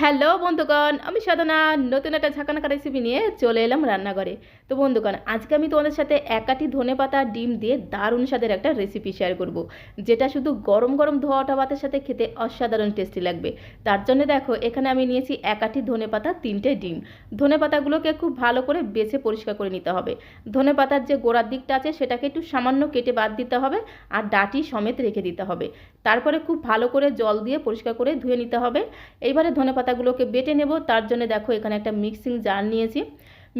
Hello বন্ধুগণ, আমি সাধনা, নতুন একটা ঝাঁকানাকা রেসিপি নিয়ে চলে এলাম রান্নাঘরে। তো বন্ধুগণ, আজকে আমি তোমাদের সাথে একাটি ধনে পাতা, ডিম দিয়ে দারুণ স্বাদের একটা রেসিপি শেয়ার করব, যেটা শুধু গরম গরম ধোয়া ওঠা ভাতের সাথে খেতে অসাধারণ টেস্টি লাগবে। তার জন্য দেখো, এখানে আমি নিয়েছি একাটি ধনে পাতা, তিনটে ডিম। ধনে পাতাগুলোকে খুব ভালো করে বেছে পরিষ্কার করে নিতে হবে। ধনে পাতার যে গোড়ার দিকটা আছে, সেটাকে একটু সামান্য কেটে বাদ দিতে হবে আর ডাটি সমেত রেখে দিতে হবে। তারপরে খুব ভালো করে জল দিয়ে পরিষ্কার করে ধুয়ে নিতে হবে। এইবারে ধনে পাতাগুলোকে বেটে নেব। তার জন্য দেখো এখানে একটা মিক্সিং জার নিয়েছি।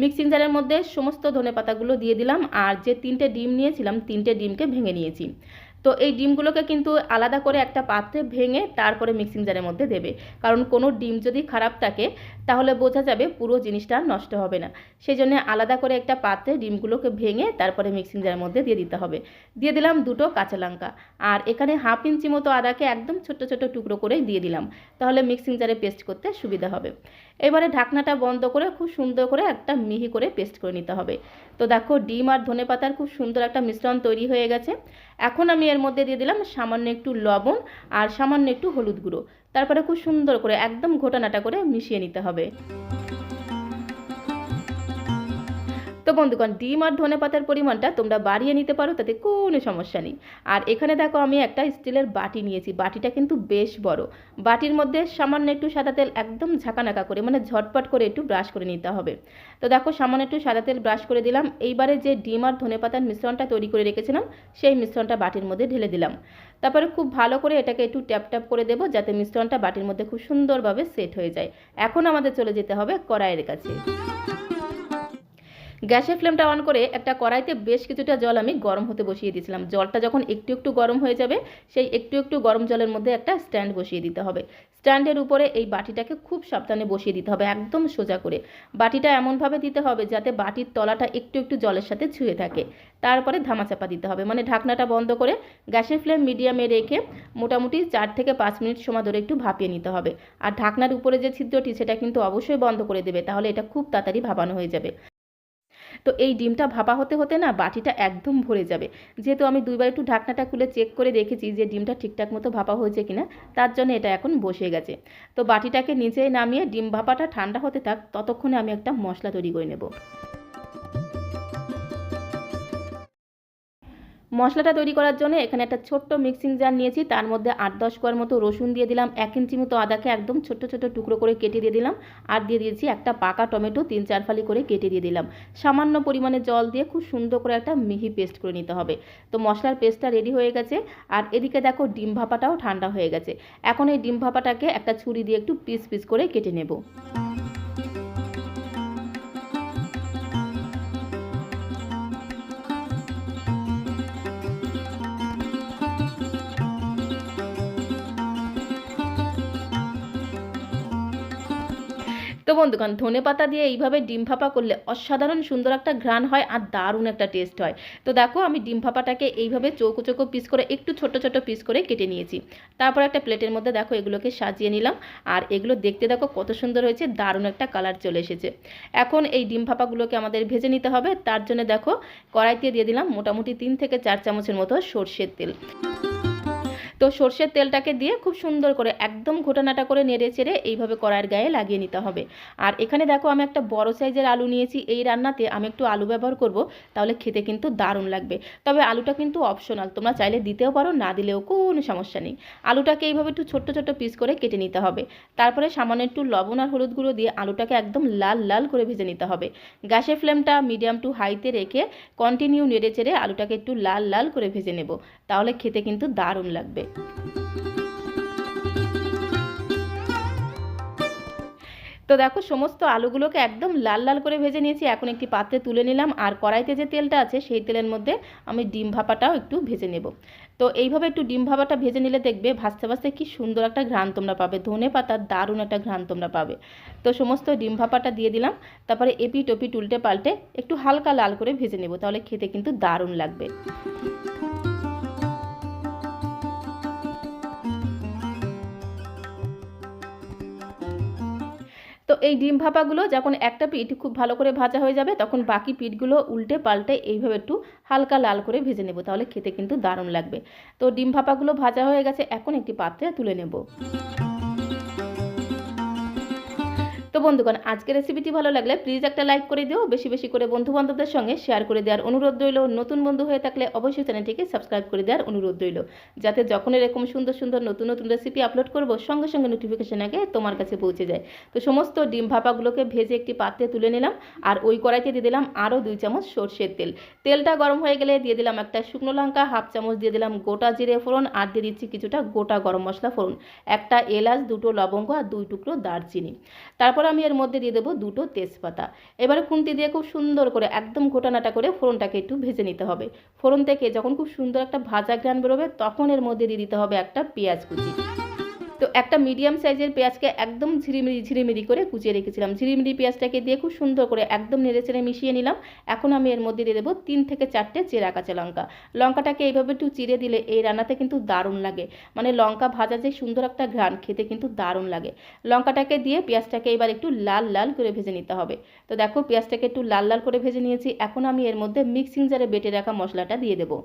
মিক্সিং জারের মধ্যে সমস্ত ধনে পাতাগুলো দিয়ে দিলাম। আর যে তিনটে ডিম নিয়েছিলাম, তিনটে ডিমকে ভেঙে নিয়েছি। তো এই ডিমগুলোকে কিন্তু আলাদা করে একটা পাত্রে ভেঙে তারপরে মিক্সিং জারের মধ্যে দেবে। কারণ কোনো ডিম যদি খারাপ থাকে, তাহলে বোঝা যাবে পুরো জিনিসটা নষ্ট হবে না। সেই জন্য আলাদা করে একটা পাত্রে ডিমগুলোকে ভেঙে তারপরে মিক্সিং জারের মধ্যে দিয়ে দিতে হবে। দিয়ে দিলাম দুটো কাঁচা লঙ্কা। আর এখানে হাফ ইঞ্চি মতো আদাকে একদম ছোট্ট ছোট্ট টুকরো করে দিয়ে দিলাম। তাহলে মিক্সিং জারে পেস্ট করতে সুবিধা হবে। এবারে ঢাকনাটা বন্ধ করে খুব সুন্দর করে একটা মিহি করে পেস্ট করে নিতে হবে। তো দেখো ডিম আর ধনে পাতার খুব সুন্দর একটা মিশ্রণ তৈরি হয়ে গেছে। এখন আমি এর মধ্যে দিয়ে দিলাম সামান্য একটু লবণ আর সামান্য একটু হলুদ গুঁড়ো। তারপরে খুব সুন্দর করে একদম ঘোটানাটা করে মিশিয়ে নিতে হবে। তো বন্ধুগণ, ডিম আর ধনে পাতার পরিমাণটা তোমরা বাড়িয়ে নিতে পারো, তাতে কোনো সমস্যা নেই। আর এখানে দেখো আমি একটা স্টিলের বাটি নিয়েছি, বাটিটা কিন্তু বেশ বড়। বাটির মধ্যে সামান্য একটু সাদা তেল একদম ঝাঁকানাকা করে মানে ঝটপট করে একটু ব্রাশ করে নিতে হবে। তো দেখো সামান্য একটু সাদা তেল ব্রাশ করে দিলাম, এইবারে যে ডিম আর ধনে পাতার মিশ্রণটা তৈরি করে রেখেছিলাম, সেই মিশ্রণটা বাটির মধ্যে ঢেলে দিলাম। তারপরে খুব ভালো করে এটাকে একটু ট্যাপ ট্যাপ করে দেবো, যাতে মিশ্রণটা বাটির মধ্যে খুব সুন্দরভাবে সেট হয়ে যায়। এখন আমাদের চলে যেতে হবে কড়াইয়ের কাছে। গ্যাসের ফ্লেমটা অন করে একটা কড়াইতে বেশ কিছুটা জল আমি গরম হতে বসিয়ে দিয়েছিলাম। জলটা যখন একটু একটু গরম হয়ে যাবে, সেই একটু একটু গরম জলের মধ্যে একটা স্ট্যান্ড বসিয়ে দিতে হবে। স্ট্যান্ডের উপরে এই বাটিটাকে খুব সাবধানে বসিয়ে দিতে হবে, একদম সোজা করে। বাটিটা এমনভাবে দিতে হবে যাতে বাটির তলাটা একটু একটু জলের সাথে ছুঁয়ে থাকে। তারপরে ধামাচাপা দিতে হবে মানে ঢাকনাটা বন্ধ করে গ্যাসের ফ্লেম মিডিয়ামে রেখে মোটামুটি চার থেকে পাঁচ মিনিট সময় ধরে একটু ভাপিয়ে নিতে হবে। আর ঢাকনার উপরে যে ছিদ্রটি, সেটা কিন্তু অবশ্যই বন্ধ করে দেবে, তাহলে এটা খুব তাড়াতাড়ি ভাবানো হয়ে যাবে। তো এই ডিমটা ভাপা হতে হতে না বাটিটা একদম ভরে যাবে। যেহেতু আমি দুইবার একটু ঢাকনাটা খুলে চেক করে দেখেছি যে ডিমটা ঠিকঠাক মতো ভাপা হয়েছে কিনা, তার জন্য এটা এখন বসে গেছে। তো বাটিটাকে নিচে নামিয়ে ডিম ভাপাটা ঠান্ডা হতে থাক, ততক্ষণে আমি একটা মশলা তৈরি করে নেব। মশলাটা তৈরি করার জন্য এখানে একটা ছোট্ট মিক্সিং জার নিয়েছি। তার মধ্যে আট দশ কোয়ার মতো রসুন দিয়ে দিলাম। এক ইঞ্চি মতো আদাকে একদম ছোট্ট ছোট্ট টুকরো করে কেটে দিয়ে দিলাম। আর দিয়ে দিয়েছি একটা পাকা টমেটো তিন চার ফালি করে কেটে দিয়ে দিলাম। সামান্য পরিমাণে জল দিয়ে খুব সুন্দর করে একটা মিহি পেস্ট করে নিতে হবে। তো মশলার পেস্টটা রেডি হয়ে গেছে। আর এদিকে দেখো ডিম ভাপাটাও ঠান্ডা হয়ে গেছে। এখন এই ডিম ভাপাটাকে একটা ছুরি দিয়ে একটু পিস পিস করে কেটে নেব। বন্ধুগণ, ধনে পাতা দিয়ে এইভাবে ডিম ভাপা করলে অসাধারণ সুন্দর একটা ঘ্রাণ হয় আর দারুণ একটা টেস্ট হয়। তো দেখো, আমি ডিম ভাপাটাকে এইভাবে চৌকো চৌকো পিস করে একটু ছোট ছোট পিস করে কেটে নিয়েছি। তারপর একটা প্লেটের মধ্যে দেখো, এগুলোকে সাজিয়ে নিলাম। আর এগুলো দেখতে দেখো কত সুন্দর হয়েছে, দারুণ একটা কালার চলে এসেছে। এখন এই ডিম ভাপাগুলোকে আমাদের ভেজে নিতে হবে। তার জন্য দেখো, কড়াইতে দিয়ে দিলাম মোটামুটি তিন থেকে চার চামচের মতো সর্ষের তেল। তো সর্ষের তেলটাকে দিয়ে খুব সুন্দর করে একদম ঘোটানাটা করে নেড়ে চেড়ে এইভাবে কড়াইয়ের গায়ে লাগিয়ে নিতে হবে। আর এখানে দেখো আমি একটা বড় সাইজের আলু নিয়েছি, এই রান্নাতে আমি একটু আলু ব্যবহার করব, তাহলে খেতে কিন্তু দারুণ লাগবে। তবে আলুটা কিন্তু অপশনাল তোমরা চাইলে দিতেও পারো, না দিলেও কোনো সমস্যা নেই। আলুটাকে এইভাবে একটু ছোট্ট ছোট্ট পিস করে কেটে নিতে হবে। তারপরে সামান্য একটু লবণ আর হলুদ গুঁড়ো দিয়ে আলুটাকে একদম লাল লাল করে ভেজে নিতে হবে। গ্যাসের ফ্লেমটা মিডিয়াম টু হাইতে রেখে কন্টিনিউ নেড়ে চেড়ে আলুটাকে একটু লাল লাল করে ভেজে নেব। তাহলে খেতে কিন্তু দারুণ লাগবে। তো দেখো, সমস্ত আলুগুলোকে একদম লাল লাল করে ভেজে নিয়েছি। এখন একটি পাত্রে তুলে নিলাম। আর কড়াইতে যে তেলটা আছে, সেই তেলের মধ্যে আমি ডিম ভাপাটাও একটু ভেজে নেব। তো এইভাবে একটু ডিম ভাপাটা ভেজে নিলে দেখবে, ভাজতে ভাজতে কি সুন্দর একটা ঘ্রাণ তোমরা পাবে। ধনে পাতার দারুণ একটা ঘ্রাণ তোমরা পাবে। তো সমস্ত ডিম ভাপাটা দিয়ে দিলাম। তারপরে এপি টপি উল্টে পাল্টে একটু হালকা লাল করে ভেজে নেব। তাহলে খেতে কিন্তু দারুণ লাগবে। এই ডিম ভাপাগুলো যখন একটা পিঠ খুব ভালো করে ভাজা হয়ে যাবে, তখন বাকি পিঠগুলো উল্টে পাল্টে এইভাবে একটু হালকা লাল করে ভেজে নেব। তাহলে খেতে কিন্তু দারুণ লাগবে। তো ডিম ভাপাগুলো ভাজা হয়ে গেছে, এখন একটি পাত্রে তুলে নেব। তো বন্ধুগণ, আজকের রেসিপিটি ভালো লাগলে প্লিজ একটা লাইক করে দিও। বেশি বেশি করে বন্ধু বান্ধবদের সঙ্গে শেয়ার করে দেওয়ার অনুরোধ রইল। নতুন বন্ধু হয়ে থাকলে অবশ্যই চ্যানেলটিকে সাবস্ক্রাইব করে দেওয়ার অনুরোধ রইল। যাতে যখন এরকম সুন্দর সুন্দর নতুন নতুন রেসিপি আপলোড করব, সঙ্গে সঙ্গে নোটিফিকেশন আগে তোমার কাছে পৌঁছে যায়। তো সমস্ত ডিম ভাপাগুলোকে ভেজে একটি পাত্রে তুলে নিলাম আর ওই কড়াইতে দিয়ে দিলাম আরও দুই চামচ সর্ষের তেল। তেলটা গরম হয়ে গেলে দিয়ে দিলাম একটা শুকনো লঙ্কা, হাফ চামচ দিয়ে দিলাম গোটা জিরে ফোড়ন আর দিয়ে দিচ্ছি কিছুটা গোটা গরম মশলা ফোড়ন। একটা এলাচ, দুটো লবঙ্গ আর দুই টুকরো দারচিনি। তারপর আমি এর মধ্যে দিয়ে দেবো দুটো তেজপাতা। এবারে খুন্তি দিয়ে খুব সুন্দর করে, একদম ঘোটানাটা করে ফোড়নটাকে একটু ভেজে নিতে হবে। ফোড়ন থেকে যখন খুব সুন্দর একটা ভাজা গ্রান বেরোবে, তখন এর মধ্যে দিয়ে দিতে হবে একটা পেঁয়াজ কুচি। তো একটা মিডিয়াম সাইজের পেঁয়াজকে একদম ঝিরিমিরি ঝিরিমিরি করে কুচিয়ে রেখেছিলাম। ঝিরিমিরি পেঁয়াজটাকে দিয়ে খুব সুন্দর করে একদম নেড়ে চেড়ে মিশিয়ে নিলাম। এখন আমি এর মধ্যে দিয়ে দেবো তিন থেকে চারটে চেরা কাঁচা লঙ্কা। লঙ্কাটাকে এইভাবে একটু চিরে দিলে এই রান্নাতে কিন্তু দারুণ লাগে। মানে লঙ্কা ভাজা যে সুন্দর একটা ঘ্রাণ, খেতে কিন্তু দারুণ লাগে। লঙ্কাটাকে দিয়ে পেঁয়াজটাকে এবার একটু লাল লাল করে ভেজে নিতে হবে। তো দেখো পেঁয়াজটাকে একটু লাল লাল করে ভেজে নিয়েছি। এখন আমি এর মধ্যে মিক্সিং জারে বেটে রাখা মশলাটা দিয়ে দেবো।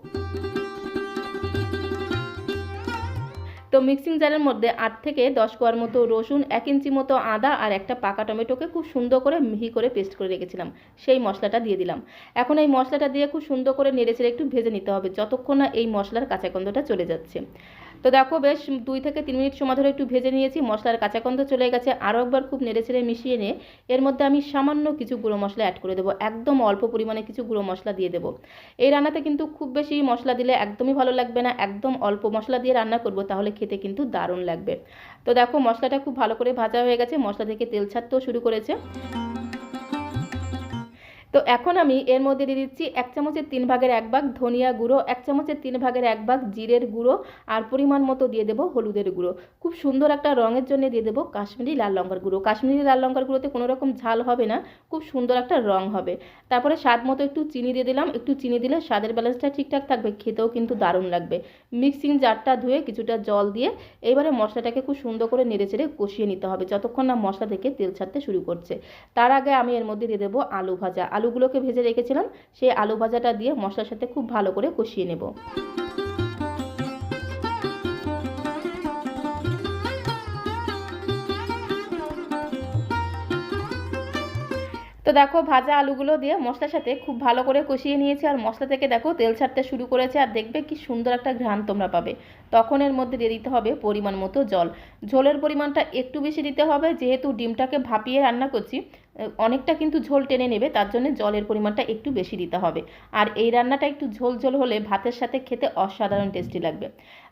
তো মিক্সিং জারের মধ্যে আট থেকে দশ কোয়ার মতো রসুন, এক ইঞ্চি মতো আদা আর একটা পাকা টমেটোকে খুব সুন্দর করে মিহি করে পেস্ট করে রেখেছিলাম। সেই মশলাটা দিয়ে দিলাম। এখন এই মশলাটা দিয়ে খুব সুন্দর করে নেড়ে চেড়ে একটু ভেজে নিতে হবে, যতক্ষণ না এই মশলার কাঁচা গন্ধটা চলে যাচ্ছে। তো দেখো বেশ দুই থেকে তিন মিনিট সময় ধরে একটু ভেজে নিয়েছি, মশলার কাঁচা গন্ধ চলে গেছে। আরও একবার খুব নেড়ে চেড়ে মিশিয়ে নিয়ে এর মধ্যে আমি সামান্য কিছু গুঁড়ো মশলা অ্যাড করে দেবো। একদম অল্প পরিমাণে কিছু গুঁড়ো মশলা দিয়ে দেবো। এই রান্নাতে কিন্তু খুব বেশি মশলা দিলে একদমই ভালো লাগবে না। একদম অল্প মশলা দিয়ে রান্না করব তাহলে খেতে কিন্তু দারুণ লাগবে। তো দেখো মশলাটা খুব ভালো করে ভাজা হয়ে গেছে। মশলা থেকে তেল ছাড়তেও শুরু করেছে। তো এখন আমি এর মধ্যে দিয়ে দিচ্ছি এক চামচের তিন ভাগের এক ভাগ ধনিয়া গুঁড়ো, এক চামচের তিন ভাগের এক ভাগ জিরের গুঁড়ো আর পরিমাণ মতো দিয়ে দেবো হলুদের গুঁড়ো। খুব সুন্দর একটা রঙের জন্য দিয়ে দেবো কাশ্মীরি লাল লঙ্কার গুঁড়ো। কাশ্মীরি লাল লঙ্কার গুঁড়োতে কোনো রকম ঝাল হবে না, খুব সুন্দর একটা রং হবে। তারপরে স্বাদ মতো একটু চিনি দিয়ে দিলাম। একটু চিনি দিলে স্বাদের ব্যালেন্সটা ঠিকঠাক থাকবে, খেতেও কিন্তু দারুণ লাগবে। মিক্সিং জারটা ধুয়ে কিছুটা জল দিয়ে এইবারে মশলাটাকে খুব সুন্দর করে নেড়ে চেড়ে কষিয়ে নিতে হবে, যতক্ষণ না মশলা থেকে তেল ছাড়তে শুরু করছে। তার আগে আমি এর মধ্যে দিয়ে দেবো আলু ভাজা। আলুগুলোকে ভেজে রেখেছিলাম, সেই আলু ভাজাটা দিয়ে মশলার সাথে খুব ভালো করে কষিয়ে নেব। তো দেখো, ভাজা আলুগুলো দিয়ে মশলার সাথে খুব ভালো করে কষিয়ে নিয়েছি, আর মশলা থেকে দেখো তেল ছাড়তে শুরু করেছে, আর দেখবে কি সুন্দর একটা ঘ্রাণ তোমরা পাবে। তখন এর মধ্যে দিয়ে দিতে হবে পরিমাণ মতো জল। ঝোলের পরিমাণটা একটু বেশি দিতে হবে, যেহেতু ডিমটাকে ভাপিয়ে রান্না করছি অনেকটা কিন্তু ঝোল টেনে নেবে, তার জন্য জলের পরিমাণটা একটু বেশি দিতে হবে। আর এই রান্নাটা একটু ঝোল ঝোল হলে ভাতের সাথে খেতে অসাধারণ টেস্টি লাগবে।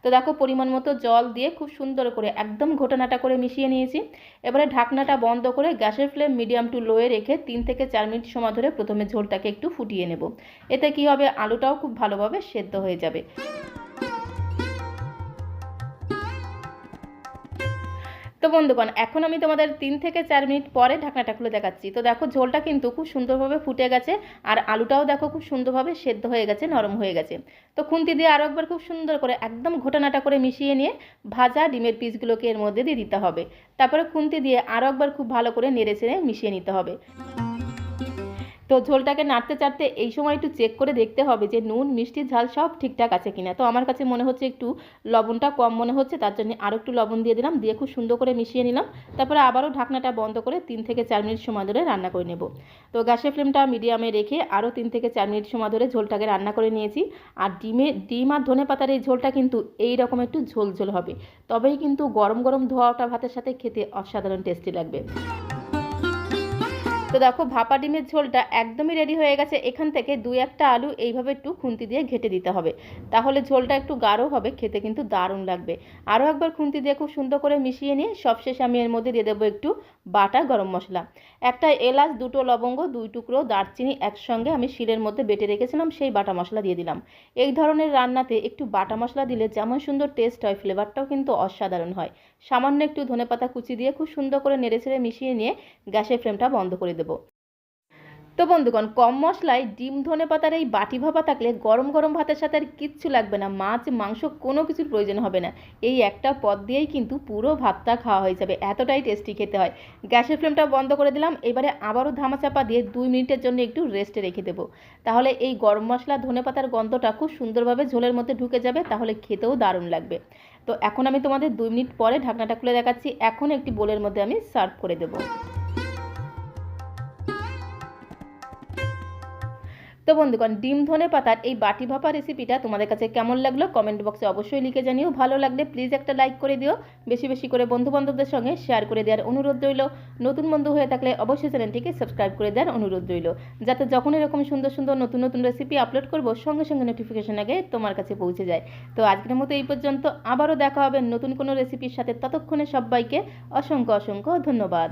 তো দেখো, পরিমাণ মতো জল দিয়ে খুব সুন্দর করে একদম ঘটনাটা করে মিশিয়ে নিয়েছি। এবারে ঢাকনাটা বন্ধ করে গ্যাসের ফ্লেম মিডিয়াম টু লোয়ে রেখে তিন থেকে চার মিনিট সময় ধরে প্রথমে ঝোলটাকে একটু ফুটিয়ে নেব। এতে কি হবে? আলুটাও খুব ভালোভাবে সেদ্ধ হয়ে যাবে। তো বন্ধুগণ এখন আমি তোমাদের তিন থেকে চার মিনিট পরে ঢাকনাটা খুলে দেখাচ্ছি। তো দেখো, ঝোলটা কিন্তু খুব সুন্দরভাবে ফুটে গেছে আর আলুটাও দেখো খুব সুন্দরভাবে সেদ্ধ হয়ে গেছে, নরম হয়ে গেছে। তো খুন্তি দিয়ে আরও একবার খুব সুন্দর করে একদম ঘটনাটা করে মিশিয়ে নিয়ে ভাজা ডিমের পিসগুলোকে এর মধ্যে দিয়ে দিতে হবে। তারপরে খুন্তি দিয়ে আরও একবার খুব ভালো করে নেড়ে চেড়ে মিশিয়ে নিতে হবে। তো ঝোলটাকে নাড়তে চাড়তে এই সময় একটু চেক করে দেখতে হবে যে নুন, মিষ্টি, ঝাল সব ঠিকঠাক আছে কিনা। তো আমার কাছে মনে হচ্ছে একটু লবণটা কম মনে হচ্ছে, তার জন্য আরও একটু লবণ দিয়ে দিলাম, দিয়ে খুব সুন্দর করে মিশিয়ে নিলাম। তারপরে আবারও ঢাকনাটা বন্ধ করে তিন থেকে চার মিনিট সময় ধরে রান্না করে নেব। তো গ্যাসের ফ্লেমটা মিডিয়ামে রেখে আরও তিন থেকে চার মিনিট সময় ধরে ঝোলটাকে রান্না করে নিয়েছি। আর ডিমে, ডিম আর ধনে পাতার এই ঝোলটা কিন্তু এই রকম একটু ঝোল ঝোল হবে। তবেই কিন্তু গরম গরম ধোয়াটা ভাতের সাথে খেতে অসাধারণ টেস্টি লাগবে। তো দেখো, ভাপা ডিমের ঝোলটা একদমই রেডি হয়ে গেছে। এখান থেকে দুই একটা আলু এইভাবে একটু খুন্তি দিয়ে ঘেটে দিতে হবে। তাহলে ঝোলটা একটু গাঢ় হবে, খেতে কিন্তু দারুণ লাগবে। আরও একবার খুন্তি দিয়ে খুব সুন্দর করে মিশিয়ে নিয়ে সবশেষে আমি এর মধ্যে দিয়ে দেবো একটু বাটা গরম মশলা। একটা এলাচ, দুটো লবঙ্গ, দুই টুকরো দারচিনি একসঙ্গে আমি শিলের মধ্যে বেটে রেখেছিলাম, সেই বাটা মশলা দিয়ে দিলাম। এই ধরনের রান্নাতে একটু বাটা মশলা দিলে যেমন সুন্দর টেস্ট হয় ফ্লেভারটাও কিন্তু অসাধারণ হয়। সামান্য একটু ধনেপাতা কুচি দিয়ে খুব সুন্দর করে নেড়ে ছেড়ে মিশিয়ে নিয়ে গ্যাসের ফ্লেমটা বন্ধ করে দেবো। তো বন্ধুগণ, কম মশলায় ডিম ধনে পাতার এই বাটি ভাপা থাকলে গরম গরম ভাতের সাথে আর কিচ্ছু লাগবে না। মাছ, মাংস কোনো কিছুর প্রয়োজন হবে না। এই একটা পদ দিয়েই কিন্তু পুরো ভাতটা খাওয়া হয়ে যাবে। এতটাই টেস্টি খেতে হয়। গ্যাসের ফ্লেমটা বন্ধ করে দিলাম। এবারে আবারও ধামাচাপা দিয়ে দুই মিনিটের জন্য একটু রেস্টে রেখে দেবো। তাহলে এই গরম মশলা ধনে পাতার গন্ধটা খুব সুন্দরভাবে ঝোলের মধ্যে ঢুকে যাবে, তাহলে খেতেও দারুণ লাগবে। তো এখন আমি তোমাদের দুই মিনিট পরে ঢাকনাটা খুলে দেখাচ্ছি। এখন একটি বোলের মধ্যে আমি সার্ভ করে দেবো। তো বন্ধুগণ, ডিম ধনে পাতার এই বাটি ভাপা রেসিপিটা তোমাদের কাছে কেমন লাগল কমেন্ট বক্সে অবশ্যই লিখে জানিও। ভালো লাগলে প্লিজ একটা লাইক করে দিও। বেশি বেশি করে বন্ধু বান্ধবদের সঙ্গে শেয়ার করে দেওয়ার অনুরোধ রইল। নতুন বন্ধু হয়ে থাকলে অবশ্যই চ্যানেলটিকে সাবস্ক্রাইব করে দেওয়ার অনুরোধ রইল। যাতে যখন এরকম সুন্দর সুন্দর নতুন নতুন রেসিপি আপলোড করব, সঙ্গে সঙ্গে নোটিফিকেশন আগে তোমার কাছে পৌঁছে যায়। তো আজকের মতো এই পর্যন্ত, আবারও দেখা হবে নতুন কোনো রেসিপির সাথে। ততক্ষণে সবাইকে অসংখ্য অসংখ্য ধন্যবাদ।